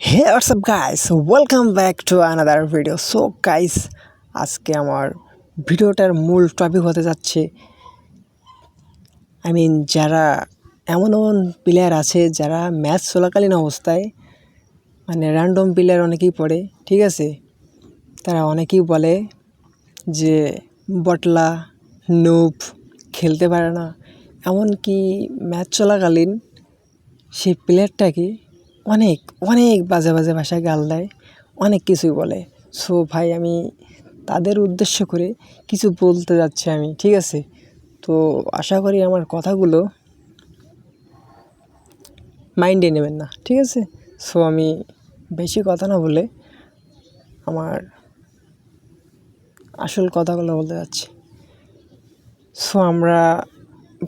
Hey WhatsApp guys welcome back to another video so guys আজকে আমার ভিডিওটার মূল টপিক হতে যাচ্ছে আই মিন যারা এমন এমন প্লেয়ার আছে, যারা ম্যাচ চলাকালীন অবস্থায় মানে র্যান্ডম প্লেয়ার অনেকেই পড়ে, ঠিক আছে? তারা অনেকেই বলে যে, বটলা নুপ খেলতে পারে না। এমনকি ম্যাচ চলাকালীন সেই প্লেয়ারটাকে অনেক অনেক বাজে বাজে ভাষায় গাল দেয়, অনেক কিছুই বলে। সো ভাই, আমি তাদের উদ্দেশ্য করে কিছু বলতে যাচ্ছি আমি, ঠিক আছে? তো আশা করি আমার কথাগুলো মাইন্ডে নেবেন না, ঠিক আছে? সো আমি বেশি কথা না বলে আমার আসল কথাগুলো বলতে যাচ্ছি। সো আমরা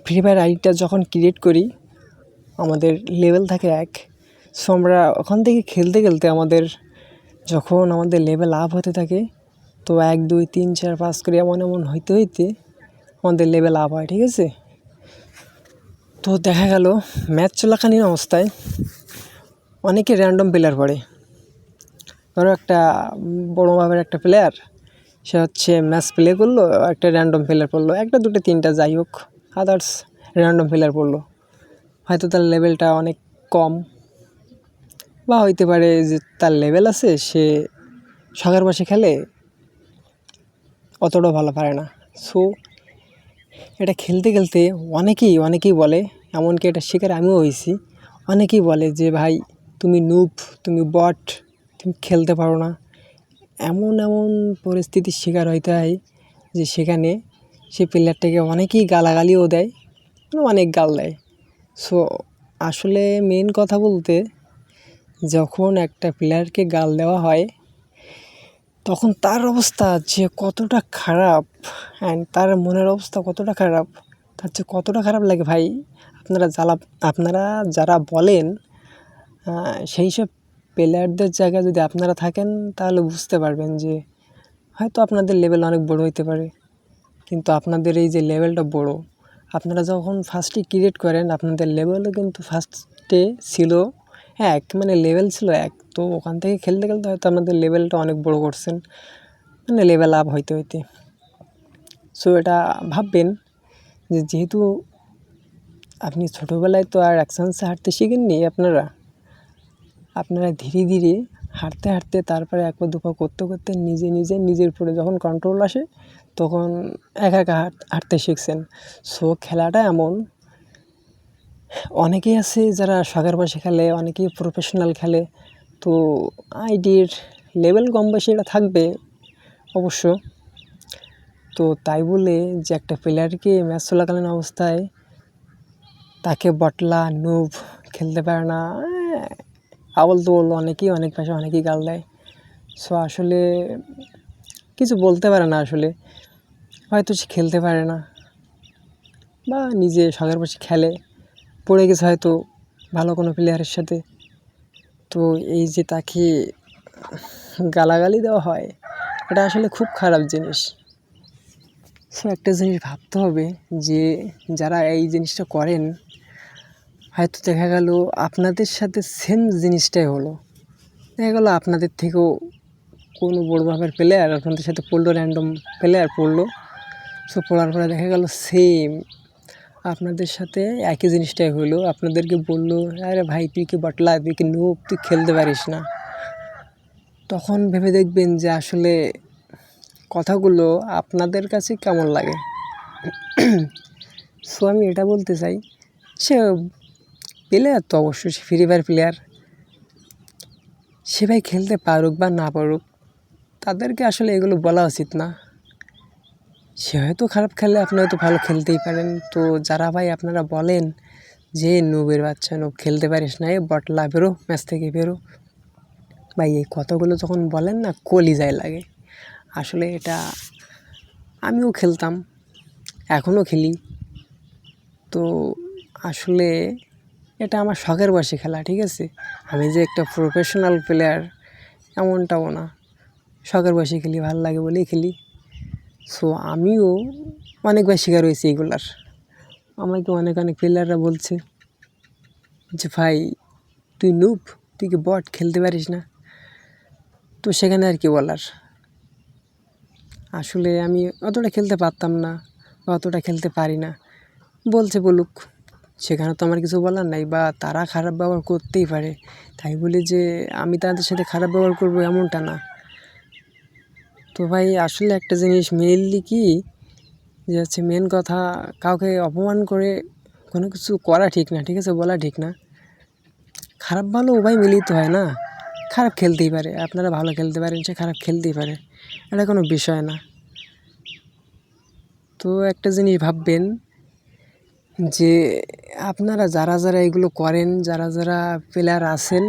ফ্রি ফায়ার আইডিটা যখন ক্রিয়েট করি, আমাদের লেভেল থাকে এক। সো আমরা ওখান থেকে খেলতে খেলতে আমাদের যখন আমাদের লেভেল আপ হতে থাকে, তো এক, দুই, তিন, চার, পাঁচ করে এমন এমন হইতে হইতে আমাদের লেভেল আপ হয়, ঠিক আছে? তো দেখা গেল ম্যাচ চলাকালীন অবস্থায় অনেকে র্যান্ডম প্লেয়ার পড়ে। ধরো একটা বড়ো ভাবের একটা প্লেয়ার সে হচ্ছে ম্যাচ প্লে করল, একটা র্যান্ডম প্লেয়ার পড়ল, একটা, দুটো, তিনটা, যাই হোক আদার্স র্যান্ডম প্লেয়ার পড়ল। হয়তো তার লেভেলটা অনেক কম বা হইতে পারে যে তার লেভেল আছে, সে শখের বসে খেলে অতটাও ভালো পারে না। সো এটা খেলতে খেলতে অনেকেই অনেকেই বলে, এমনকি এটা শিকার আমিও হয়েছি, অনেকেই বলে যে, ভাই, তুমি নুপ তুমি বট তুমি খেলতে পারো না। এমন এমন পরিস্থিতির শিকার হইতে হয় যে, সেখানে সে প্লেয়ারটাকে অনেকেই গালাগালিও দেয় মানে অনেক গাল দেয়। সো আসলে মেন কথা বলতে যখন একটা প্লেয়ারকে গাল দেওয়া হয়, তখন তার অবস্থা যে কতটা খারাপ অ্যান্ড তার মনের অবস্থা কতটা খারাপ, তার যে কতটা খারাপ লাগে ভাই? আপনারা জ্বালা আপনারা যারা বলেন সেই সব প্লেয়ারদের জায়গায় যদি আপনারা থাকেন, তাহলে বুঝতে পারবেন যে হয়তো আপনাদের লেভেল অনেক বড় হইতে পারে। কিন্তু আপনাদের এই যে লেভেলটা বড়, আপনারা যখন ফার্স্টে ক্রিয়েট করেন, আপনাদের লেভেলও কিন্তু ফার্স্টে ছিল এক মানে লেভেল ছিল এক। তো ওখান থেকে খেলতে খেলতে হয়তো আমাদের লেভেলটা অনেক বড় করছেন। মানে লেভেল আপ হইতে হইতে। সো এটা ভাববেন যে যেহেতু আপনি ছোটোবেলায় তো আর এক একসাথে হাঁটতে শিখেননি আপনারা আপনারা ধীরে ধীরে হাঁটতে হাঁটতে তারপরে এক পা দুপা করতে করতে নিজে নিজে নিজের উপরে যখন কন্ট্রোল আসে, তখন একা একা হাঁটতে শিখছেন। সো খেলাটা এমন অনেকেই আছে যারা শখের বসে খেলে, অনেকেই প্রফেশনাল খেলে। তো আইডির লেভেল কম বেশি এটা থাকবে অবশ্য। তো তাই বলে যে একটা প্লেয়ারকে ম্যাচ চলাকালীন অবস্থায় তাকে বটলা নুভ খেলতে পারে না আবল তো বলল অনেকেই, অনেক ভাষা অনেকেই গাল দেয়। সো আসলে কিছু বলতে পারে না আসলে। হয়তো সে খেলতে পারে না বা নিজে শখের বসে খেলে। পড়ে গেছে হয়তো ভালো কোনো প্লেয়ারের সাথে। তো এই যে তাকে গালাগালি দেওয়া হয়, এটা আসলে খুব খারাপ জিনিস। সো একটা জিনিস ভাবতে হবে যে যারা এই জিনিসটা করেন, হয়তো দেখা গেল আপনাদের সাথে সেম জিনিসটাই হলো। দেখা গেলো আপনাদের থেকেও কোনো বড় ভাবের প্লেয়ার আপনাদের সাথে পড়ল র্যান্ডম প্লেয়ার পড়ল। সো পড়ার পরে দেখা গেল সেম আপনাদের সাথে একই জিনিসটাই হলো। আপনাদেরকে বলল, আরে ভাই, তুই কি বটলা তুই কি নুব তুই খেলতে পারিস না? তখন ভেবে দেখবেন যে আসলে কথাগুলো আপনাদের কাছে কেমন লাগে? সো আমি এটা বলতে চাই, সে প্লেয়ার তো অবশ্যই, সে ফ্রি ফায়ার প্লেয়ার সে ভাই খেলতে পারুক বা না পারুক, তাদেরকে আসলে এগুলো বলা উচিত না। সে হয়তো খারাপ খেলে আপনি হয়তো ভালো খেলতেই পারেন। তো যারা ভাই আপনারা বলেন যে, নুবের বাচ্চা নুব খেলতে পারিস না এ বটলা বেরো, ম্যাচ থেকে বেরো। ভাই, এই কথাগুলো যখন বলেন না কলি যায় লাগে। আসলে এটা আমিও খেলতাম, এখনও খেলি। তো আসলে এটা আমার শখের বসে খেলা, ঠিক আছে? আমি যে একটা প্রফেশনাল প্লেয়ার এমনটাও না। শখের বসে খেলি, ভালো লাগে বলেই খেলি। সো আমিও অনেকবার শিকার হয়েছি এগুলার। আমাকে অনেক অনেক প্লেয়াররা বলছে যে, ভাই, তুই নুব তুই কি বট খেলতে পারিস না? তো সেখানে আর কি বলার। আসলে আমি অতটা খেলতে পারতাম না বা অতটা খেলতে পারি না। বলছে বলুক, সেখানে তো আমার কিছু বলার নাই বা তারা খারাপ ব্যবহার করতেই পারে। তাই বলে যে, আমি তাদের সাথে খারাপ ব্যবহার করব এমনটা না। তো ভাই, আসলে একটা জিনিস মেনলি কি, যে হচ্ছে মেন কথা, কাউকে অপমান করে কোনো কিছু করা ঠিক না, ঠিক আছে? বলা ঠিক না। খারাপ ভালো উভয় মিলিত হয় না। খারাপ খেলতেই পারে। আপনারা ভালো খেলতে পারেন, সে খারাপ খেলতেই পারে। এটা কোনো বিষয় না। তো একটা জিনিস ভাববেন যে, আপনারা যারা যারা এগুলো করেন, যারা যারা প্লেয়ার আছেন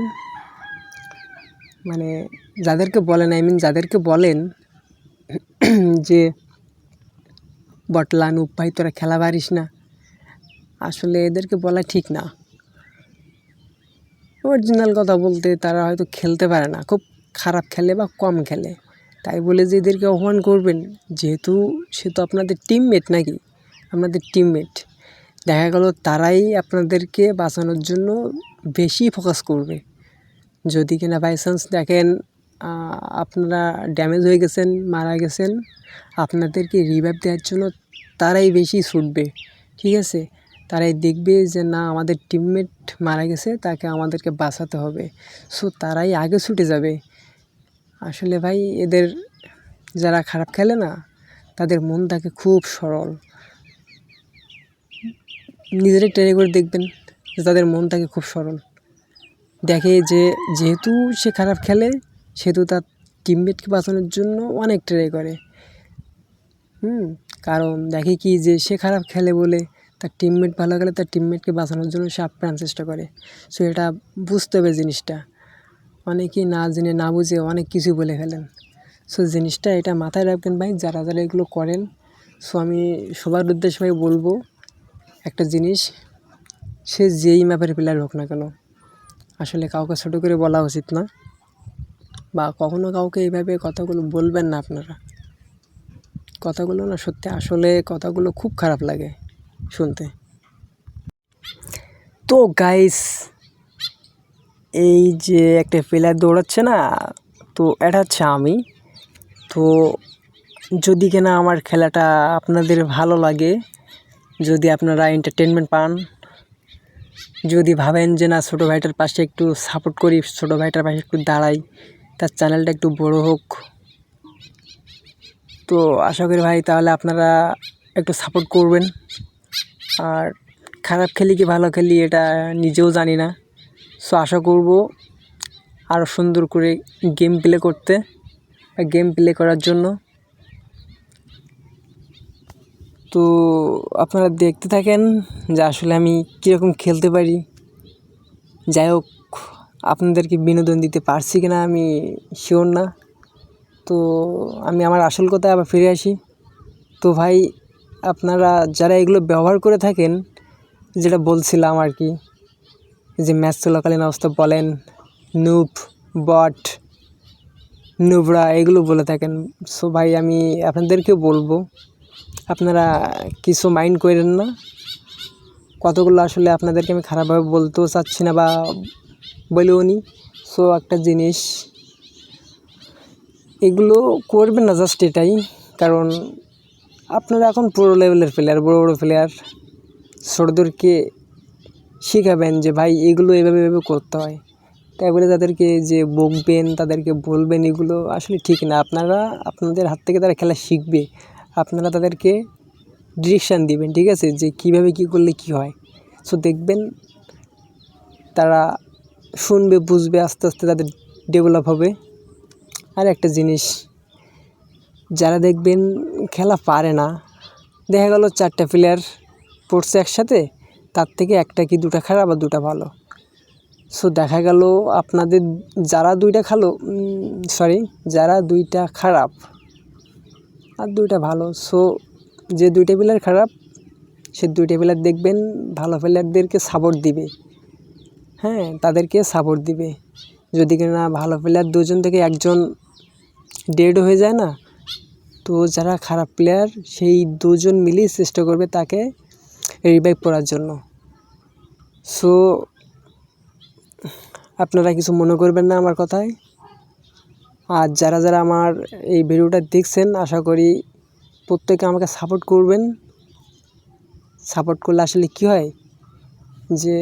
মানে যাদেরকে বলেন আই মিন যাদেরকে বলেন যে বটলান ভাই তোরা খেলা পারিস না। আসলে এদেরকে বলা ঠিক না। অরিজিনাল কথা বলতে তারা হয়তো খেলতে পারে না, খুব খারাপ খেলে বা কম খেলে। তাই বলে যে এদেরকে অপমান করবেন, যেহেতু সে তো আপনাদের টিমমেট নাকি? আপনাদের টিমমেট দেখা গেল তারাই আপনাদেরকে বাঁচানোর জন্য বেশি ফোকাস করবে। যদি কিনা বাই চান্স দেখেন আপনারা ড্যামেজ হয়ে গেছেন, মারা গেছেন আপনাদেরকে রিভাইভ দেওয়ার জন্য তারাই বেশি ছুটবে, ঠিক আছে? তারাই দেখবে যে না, আমাদের টিমমেট মারা গেছে, তাকে আমাদেরকে বাঁচাতে হবে। সো তারাই আগে ছুটে যাবে। আসলে ভাই, এদের যারা খারাপ খেলে না, তাদের মন থাকে খুব সরল। নিজেরাই ট্রাই করে দেখবেন যে তাদের মন থাকে খুব সরল। দেখে যে, যেহেতু সে খারাপ খেলে সেহেতু তার টিমমেটকে বাঁচানোর জন্য অনেক ট্রাই করে। হুম, কারণ দেখে কি যে সে খারাপ খেলে বলে তার টিমমেট ভালো গেলে তার টিমমেটকে বাঁচানোর জন্য সে আপ্রাণ চেষ্টা করে। সো এটা বুঝতে হবে জিনিসটা। অনেকেই না জেনে, না বুঝে অনেক কিছু বলে ফেলেন। সো জিনিসটা এটা মাথায় রাখবেন ভাই, যারা যারা এগুলো করেন সো আমি সবার উদ্দেশ্যে ভাই বলব, একটা জিনিস, সে যেই ম্যাপের প্লেয়ার হোক না কেন, আসলে কাউকে ছোটো করে বলা উচিত না। বা কখনো কাউকে এইভাবে কথাগুলো বলবেন না আপনারা। কথাগুলো না সত্যি আসলে কথাগুলো খুব খারাপ লাগে শুনতে। তো গাইস এই যে একটা প্লেয়ার দৌড়াচ্ছে না, তো এটা হচ্ছে আমি। তো যদি কিনা আমার খেলাটা আপনাদের ভালো লাগে, যদি আপনারা এন্টারটেনমেন্ট পান, যদি ভাবেন যে না ছোটো ভাইটার পাশে একটু সাপোর্ট করি, ছোটো ভাইটার পাশে একটু দাঁড়াই তার চ্যানেলটা একটু বড় হোক। তো আশা করি ভাই, তাহলে আপনারা একটু সাপোর্ট করবেন। আর খারাপ খেলি কি ভালো খেলি এটা নিজেও জানি না। সো আশা করব আরও সুন্দর করে গেম প্লে করতে বা গেম প্লে করার জন্য। তো আপনারা দেখতে থাকেন যে আসলে আমি কীরকম খেলতে পারি। যাই হোক আপনাদেরকে বিনোদন দিতে পারছি কি না আমি শিওর না। তো আমি আমার আসল কথায় আবার ফিরে আসি। তো ভাই, আপনারা যারা এগুলো ব্যবহার করে থাকেন, যেটা বলছিলাম আর কি, যে ম্যাচ চলাকালীন অবস্থা বলেন নুপ বট নুবরা এগুলো বলে থাকেন। সো ভাই, আমি আপনাদেরকেও বলব, আপনারা কিছু মাইন্ড করেন না। কতগুলো আসলে আপনাদেরকে আমি খারাপভাবে বলতেও চাচ্ছি না বা বলেও নি। সো একটা জিনিস, এগুলো করবেন না জাস্ট এটাই। কারণ আপনারা এখন পুরো লেভেলের প্লেয়ার বড়ো বড়ো প্লেয়ার ছোটদেরকে শেখাবেন যে, ভাই, এগুলো এভাবে এভাবে করতে হয়। তাই বলে তাদেরকে যে বকবেন, তাদেরকে বলবেন, এগুলো আসলে ঠিক না। আপনারা, আপনাদের হাত থেকে তারা খেলা শিখবে। আপনারা তাদেরকে ডিরেকশান দিবেন, ঠিক আছে? যে কীভাবে কি করলে কি হয়। সো দেখবেন তারা শুনবে, বুঝবে, আস্তে আস্তে তাদের ডেভেলপ হবে। আর একটা জিনিস, যারা দেখবেন খেলা পারে না, দেখা গেল চারটা প্লেয়ার পড়ছে একসাথে, তার থেকে একটা কি দুটা খারাপ আর দুটা ভালো। সো দেখা গেল আপনাদের যারা দুইটা খালো সরি যারা দুইটা খারাপ আর দুইটা ভালো। সো যে দুইটা প্লেয়ার খারাপ, সে দুইটা প্লেয়ার দেখবেন, ভালো প্লেয়ারদেরকে সাপোর্ট দিবে। হ্যাঁ তাদেরকে সাপোর্ট দিবে। যদি কিনা ভালো প্লেয়ার দুজন থেকে একজন ডেড হয়ে যায় না, তো যারা খারাপ প্লেয়ার সেই দুজন মিলেই চেষ্টা করবে তাকে রিভাইভ করার জন্য। সো আপনারা কিছু মনে করবেন না আমার কথায়? আর যারা যারা আমার এই ভিডিওটা দেখছেন, আশা করি প্রত্যেকে আমাকে সাপোর্ট করবেন। সাপোর্ট করলে আসলে কি হয়? যে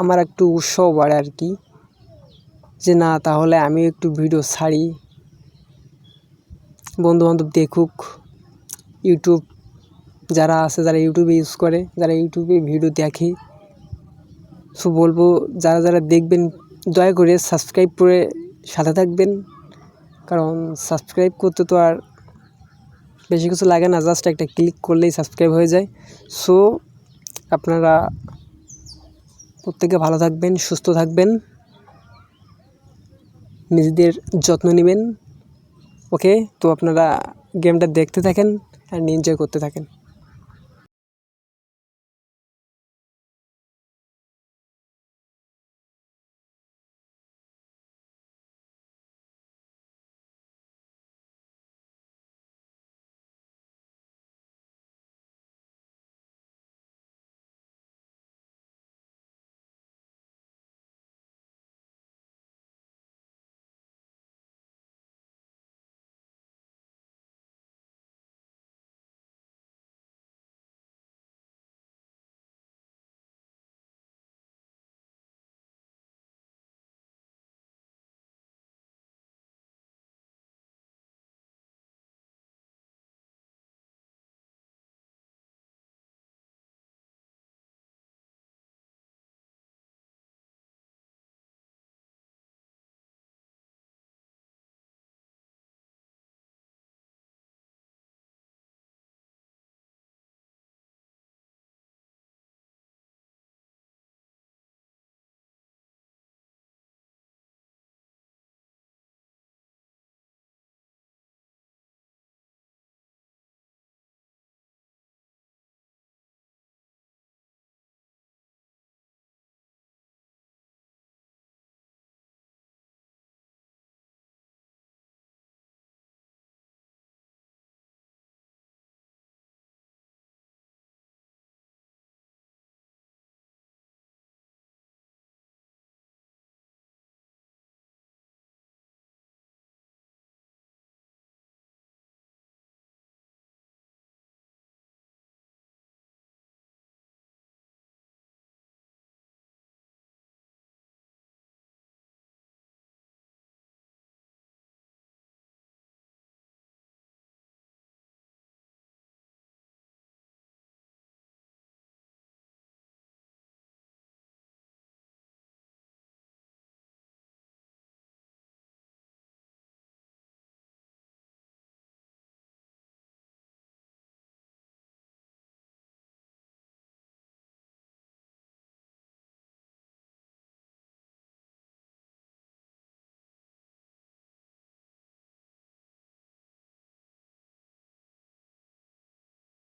আমার একটু উৎসাহ বাড়ে আর কি। যে না, তাহলে আমি একটু ভিডিও ছাড়ি। বন্ধুবান্ধব দেখুক ইউটিউব যারা আছে যারা ইউটিউবে ইউজ করে, যারা ইউটিউবে ভিডিও দেখে। সো বলব, যারা যারা দেখবেন, দয়া করে সাবস্ক্রাইব করে সাথে থাকবেন। কারণ সাবস্ক্রাইব করতে তো আর বেশি কিছু লাগে না জাস্ট একটা ক্লিক করলেই সাবস্ক্রাইব হয়ে যায়। সো আপনারা প্রত্যেকে ভালো থাকবেন, সুস্থ থাকবেন। নিজেদের যত্ন নেবেন। ওকে তো আপনারা গেমটা দেখতে থাকেন অ্যান্ড এনজয় করতে থাকেন।